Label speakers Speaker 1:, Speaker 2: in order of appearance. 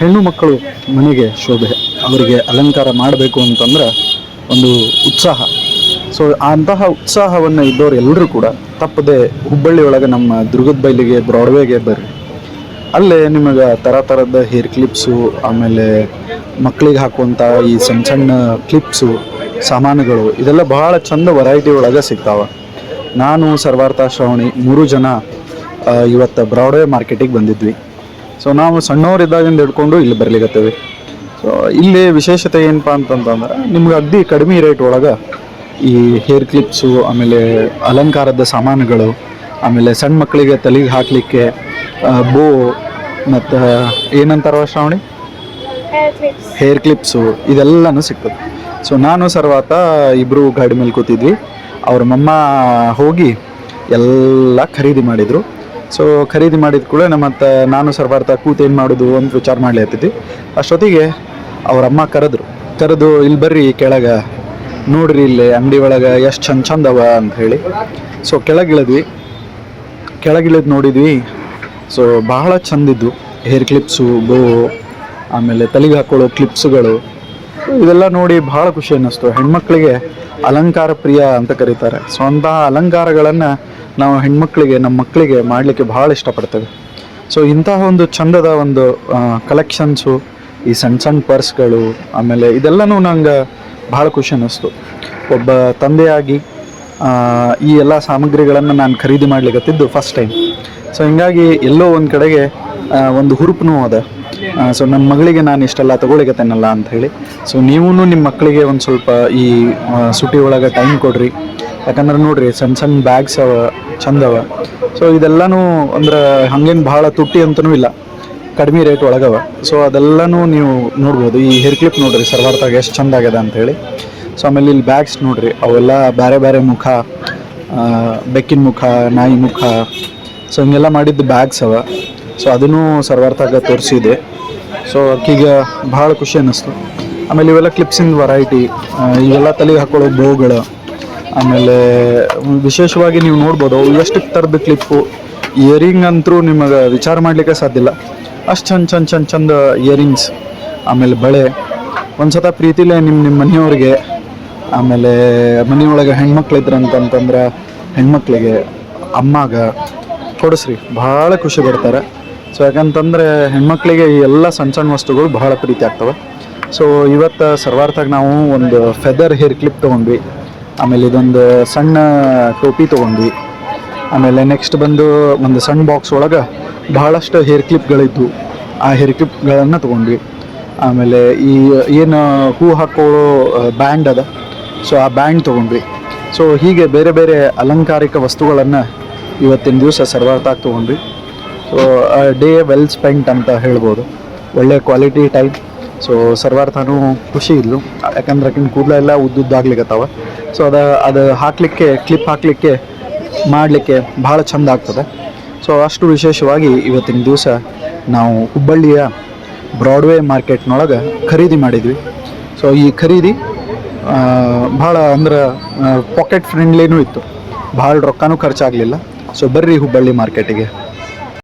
Speaker 1: ಹೆಣ್ಣು ಮಕ್ಕಳು ಮನೆಗೆ ಶೋಭೆ, ಅವರಿಗೆ ಅಲಂಕಾರ ಮಾಡಬೇಕು ಅಂತಂದ್ರೆ ಒಂದು ಉತ್ಸಾಹ. ಸೊ ಅಂತಹ ಉತ್ಸಾಹವನ್ನು ಇದ್ದವರು ಎಲ್ಲರೂ ಕೂಡ ತಪ್ಪದೆ ಹುಬ್ಬಳ್ಳಿ ಒಳಗೆ ನಮ್ಮ ದುರ್ಗದ ಬೈಲಿಗೆ ಬ್ರಾಡ್ವೇಗೆ ಬರ್ರಿ. ಅಲ್ಲೇ ನಿಮಗೆ ಥರ ಥರದ ಹೇರ್ ಕ್ಲಿಪ್ಸು ಆಮೇಲೆ ಮಕ್ಕಳಿಗೆ ಹಾಕುವಂಥ ಈ ಸಣ್ಣ ಸಣ್ಣ ಕ್ಲಿಪ್ಸು ಸಾಮಾನುಗಳು, ಇದೆಲ್ಲ ಭಾಳ ಚಂದ ವೆರೈಟಿ ಒಳಗೆ ಸಿಗ್ತಾವೆ. ನಾನು ಸರ್ವಾರ್ಥ ಶ್ರಾವಣಿ, ಮೂರು ಜನ ಇವತ್ತು ಬ್ರಾಡ್ವೇ ಮಾರ್ಕೆಟಿಗೆ ಬಂದಿದ್ವಿ. ಸೊ ನಾವು ಸಣ್ಣವರಿದ್ದಾಗಿಂದ ಹಿಡ್ಕೊಂಡು ಇಲ್ಲಿ ಬರ್ಲಿಕತ್ತೀವಿ. ಸೊ ಇಲ್ಲಿ ವಿಶೇಷತೆ ಏನಪ್ಪ ಅಂತಂತಂದ್ರೆ ನಿಮ್ಗೆ ಅಗ್ದಿ ಕಡಿಮೆ ರೇಟ್ ಒಳಗೆ ಈ ಹೇರ್ ಕ್ಲಿಪ್ಸು ಆಮೇಲೆ ಅಲಂಕಾರದ ಸಾಮಾನುಗಳು ಆಮೇಲೆ ಸಣ್ಣ ಮಕ್ಕಳಿಗೆ ತಲೆಗೆ ಹಾಕಲಿಕ್ಕೆ ಬೋ ಮತ್ತು ಏನಂತಾರವ Shravani?
Speaker 2: Hair clips
Speaker 1: hair clips ಇದೆಲ್ಲನೂ ಸಿಗ್ತದೆ ಸೊ ನಾನು ಸರ್ವಾತ ಇಬ್ಬರು ಗಾಡಿ ಮೇಲೆ ಕೂತಿದ್ವಿ. ಅವ್ರ ಮಮ್ಮ ಹೋಗಿ ಎಲ್ಲ ಖರೀದಿ ಮಾಡಿದರು. ಸೊ ಖರೀದಿ ಮಾಡಿದ ಕೂಡ ನಮ್ಮ ಮತ್ತೆ ನಾನು ಸರ್ವಾರ್ಥ ಕೂತು ಏನು ಮಾಡೋದು ಅಂತ ವಿಚಾರ ಮಾಡಲಿ ಹತ್ತಿದ್ವಿ ಅಷ್ಟೊತ್ತಿಗೆ ಅವರಮ್ಮ ಕರೆದ್ರು. ಕರೆದು ಇಲ್ಲಿ ಬರ್ರಿ ಕೆಳಗೆ. ನೋಡ್ರಿ ಇಲ್ಲಿ ಅಂಗಡಿ ಒಳಗೆ ಎಷ್ಟು ಚಂದ ಚಂದ ಅವ ಅಂತ ಹೇಳಿ. ಸೊ ಕೆಳಗಿಳಿದ್ವಿ ಕೆಳಗಿಳಿದು ನೋಡಿದ್ವಿ. ಸೊ ಬಹಳ ಚಂದಿದ್ದು ಹೇರ್ ಕ್ಲಿಪ್ಸು ಬೋ ಆಮೇಲೆ ತಲೆಗೆ ಹಾಕೊಳ್ಳೋ ಕ್ಲಿಪ್ಸುಗಳು. ಇದೆಲ್ಲ ನೋಡಿ ಭಾಳ ಖುಷಿ ಅನ್ನಿಸ್ತು. ಹೆಣ್ಮಕ್ಳಿಗೆ ಅಲಂಕಾರ ಪ್ರಿಯ ಅಂತ ಕರೀತಾರೆ. ಸೊ ಅಂತಹ ಅಲಂಕಾರಗಳನ್ನು ನಾವು ಹೆಣ್ಮಕ್ಳಿಗೆ, ನಮ್ಮ ಮಕ್ಕಳಿಗೆ ಮಾಡಲಿಕ್ಕೆ ಭಾಳ ಇಷ್ಟಪಡ್ತೇವೆ. ಸೊ ಇಂತಹ ಒಂದು ಚಂದದ ಒಂದು ಕಲೆಕ್ಷನ್ಸು ಈ ಸಣ್ಣ ಸಣ್ಣ ಪರ್ಸ್ಗಳು ಆಮೇಲೆ ಇದೆಲ್ಲನೂ ನಂಗೆ ಭಾಳ ಖುಷಿ ಅನ್ನಿಸ್ತು. ಒಬ್ಬ ತಂದೆಯಾಗಿ ಈ ಎಲ್ಲ ಸಾಮಗ್ರಿಗಳನ್ನು ನಾನು ಖರೀದಿ ಮಾಡ್ಲಿಕ್ಕತ್ತಿದ್ದು ಫಸ್ಟ್ ಟೈಮ್ ಸೊ ಹಿಂಗಾಗಿ ಎಲ್ಲೋ ಒಂದು ಕಡೆಗೆ ಒಂದು ಹುರುಪನೂ ಅದ. ಸೊ ನನ್ನ ಮಗಳಿಗೆ ನಾನು ಇಷ್ಟೆಲ್ಲ ತೊಗೊಳಿಕತ್ತೇನಲ್ಲ ಅಂತ ಹೇಳಿ. ಸೊ ನೀವೂ ನಿಮ್ಮ ಮಕ್ಕಳಿಗೆ ಒಂದು ಸ್ವಲ್ಪ ಈ ಸುಟಿ ಒಳಗೆ ಟೈಮ್ ಕೊಡ್ರಿ. ಯಾಕಂದ್ರೆ ನೋಡ್ರಿ ಸಣ್ಣ ಸಣ್ಣ ಬ್ಯಾಗ್ಸ್ ಚಂದ ಅವ ಸೊ ಇದೆಲ್ಲನೂ ಅಂದ್ರೆ ಹಂಗೇನು ಭಾಳ ತುಟ್ಟಿ ಅಂತನೂ ಇಲ್ಲ. ಕಡಿಮೆ ರೇಟ್ ಒಳಗವ. ಸೊ ಅದೆಲ್ಲನೂ ನೀವು ನೋಡ್ಬೋದು. ಈ ಹೇರ್ ಕ್ಲಿಪ್ ನೋಡ್ರಿ ಸರ್ವಾರ್ತಾಗ ಎಷ್ಟು ಚಂದ ಆಗ್ಯದ ಅಂತ ಹೇಳಿ ಸೊ ಆಮೇಲೆ ಇಲ್ಲಿ ಬ್ಯಾಗ್ಸ್ ನೋಡ್ರಿ, ಅವೆಲ್ಲ ಬೇರೆ ಬೇರೆ ಮುಖ ಬೆಕ್ಕಿನ ಮುಖ, ನಾಯಿ ಮುಖ. ಸೊ ಹಿಂಗೆಲ್ಲ ಮಾಡಿದ್ದು ಬ್ಯಾಗ್ಸ್ ಅವ. ಸೊ ಅದನ್ನು ಸರ್ವಾರ್ತಾಗ ತೋರಿಸಿದೆ. ಸೊ ಆಕಿಗೆ ಭಾಳ ಖುಷಿ ಅನ್ನಿಸ್ತು. ಆಮೇಲೆ ಇವೆಲ್ಲ ಕ್ಲಿಪ್ಸಿಂದ ವೆರೈಟಿ ಇವೆಲ್ಲ ತಲೆಗೆ ಹಾಕೊಳ್ಳೋ ಬೋಗಳು ಆಮೇಲೆ ವಿಶೇಷವಾಗಿ ನೀವು ನೋಡ್ಬೋದು ಎಷ್ಟು ಥರದ ಕ್ಲಿಪ್ಪು ಇಯರಿಂಗ್ ಅಂತೂ ನಿಮಗೆ ವಿಚಾರ ಮಾಡಲಿಕ್ಕೆ ಸಾಧ್ಯ ಇಲ್ಲ. ಅಷ್ಟು ಚಂದ ಚಂದ ಚಂದ ಚಂದ ಇಯರಿಂಗ್ಸ್ ಆಮೇಲೆ ಬಳೆ. ಒಂದು ಸತ ಪ್ರೀತಿಲೆ ನಿಮ್ಮ ನಿಮ್ಮ ಮನೆಯವ್ರಿಗೆ, ಆಮೇಲೆ ಮನೆಯೊಳಗೆ ಹೆಣ್ಮಕ್ಳು ಇದ್ರಂತಂತಂದ್ರೆ ಹೆಣ್ಮಕ್ಳಿಗೆ ಅಮ್ಮಾಗ ಕೊಡಿಸ್ರಿ, ಭಾಳ ಖುಷಿ ಪಡ್ತಾರೆ. ಸೊ ಯಾಕಂತಂದರೆ ಹೆಣ್ಮಕ್ಳಿಗೆ ಈ ಎಲ್ಲ ಸಣ್ಣ ಸಣ್ಣ ವಸ್ತುಗಳು ಬಹಳ ಪ್ರೀತಿ ಆಗ್ತವೆ. ಸೊ ಇವತ್ತು ಸರ್ವಾರ್ಥಾಗಿ ನಾವು ಒಂದು ಫೆದರ್ ಹೇರ್ ಕ್ಲಿಪ್ ತೊಗೊಂಡ್ವಿ. ಆಮೇಲೆ ಇದೊಂದು ಸಣ್ಣ ಟೋಪಿ ತೊಗೊಂಡ್ವಿ. ಆಮೇಲೆ ನೆಕ್ಸ್ಟ್ ಬಂದು ಒಂದು ಸಣ್ಣ ಬಾಕ್ಸ್ ಒಳಗೆ ಬಹಳಷ್ಟು ಹೇರ್ ಕ್ಲಿಪ್ಗಳಿದ್ವು ಆ ಹೇರ್ ಕ್ಲಿಪ್ಗಳನ್ನು ತೊಗೊಂಡ್ವಿ. ಆಮೇಲೆ ಈ ಏನು ಹೂ ಹಾಕೋ ಬ್ಯಾಂಡ್ ಅದ. ಸೊ ಆ ಬ್ಯಾಂಡ್ ತೊಗೊಂಡ್ವಿ. ಸೊ ಹೀಗೆ ಬೇರೆ ಬೇರೆ ಅಲಂಕಾರಿಕ ವಸ್ತುಗಳನ್ನು ಇವತ್ತಿನ ದಿವಸ ಸರ್ವಾರ್ಥಾಗಿ ತೊಗೊಂಡ್ವಿ. ಸೊ ಡೇ ವೆಲ್ ಸ್ಪೆಂಟ್ ಅಂತ ಹೇಳ್ಬೋದು. ಒಳ್ಳೆ ಕ್ವಾಲಿಟಿ ಟೈಮ್ ಸೊ ಸರ್ವಾರ್ಥನೂ ಖುಷಿ ಇದ್ಲು. ಯಾಕಂದ್ರೆ ಆಕಿನ ಕೂದಲ ಎಲ್ಲ ಉದ್ದುದ್ದಾಗ್ಲಿಕ್ಕತ್ತಾವ ಸೊ ಅದ, ಅದು ಹಾಕಲಿಕ್ಕೆ ಕ್ಲಿಪ್ ಹಾಕಲಿಕ್ಕೆ, ಮಾಡಲಿಕ್ಕೆ ಭಾಳ ಚಂದ ಆಗ್ತದೆ. ಸೊ ಅಷ್ಟು ವಿಶೇಷವಾಗಿ ಇವತ್ತಿನ ದಿವಸ ನಾವು ಹುಬ್ಬಳ್ಳಿಯ ಬ್ರಾಡ್ವೇ ಮಾರ್ಕೆಟ್ನೊಳಗೆ ಖರೀದಿ ಮಾಡಿದ್ವಿ. ಸೊ ಈ ಖರೀದಿ ಭಾಳ ಅಂದ್ರೆ ಪಾಕೆಟ್ ಫ್ರೆಂಡ್ಲಿನೂ ಇತ್ತು. ಭಾಳ ರೊಕ್ಕನೂ ಖರ್ಚಾಗಲಿಲ್ಲ. ಸೊ ಬರ್ರಿ ಹುಬ್ಬಳ್ಳಿ ಮಾರ್ಕೆಟಿಗೆ.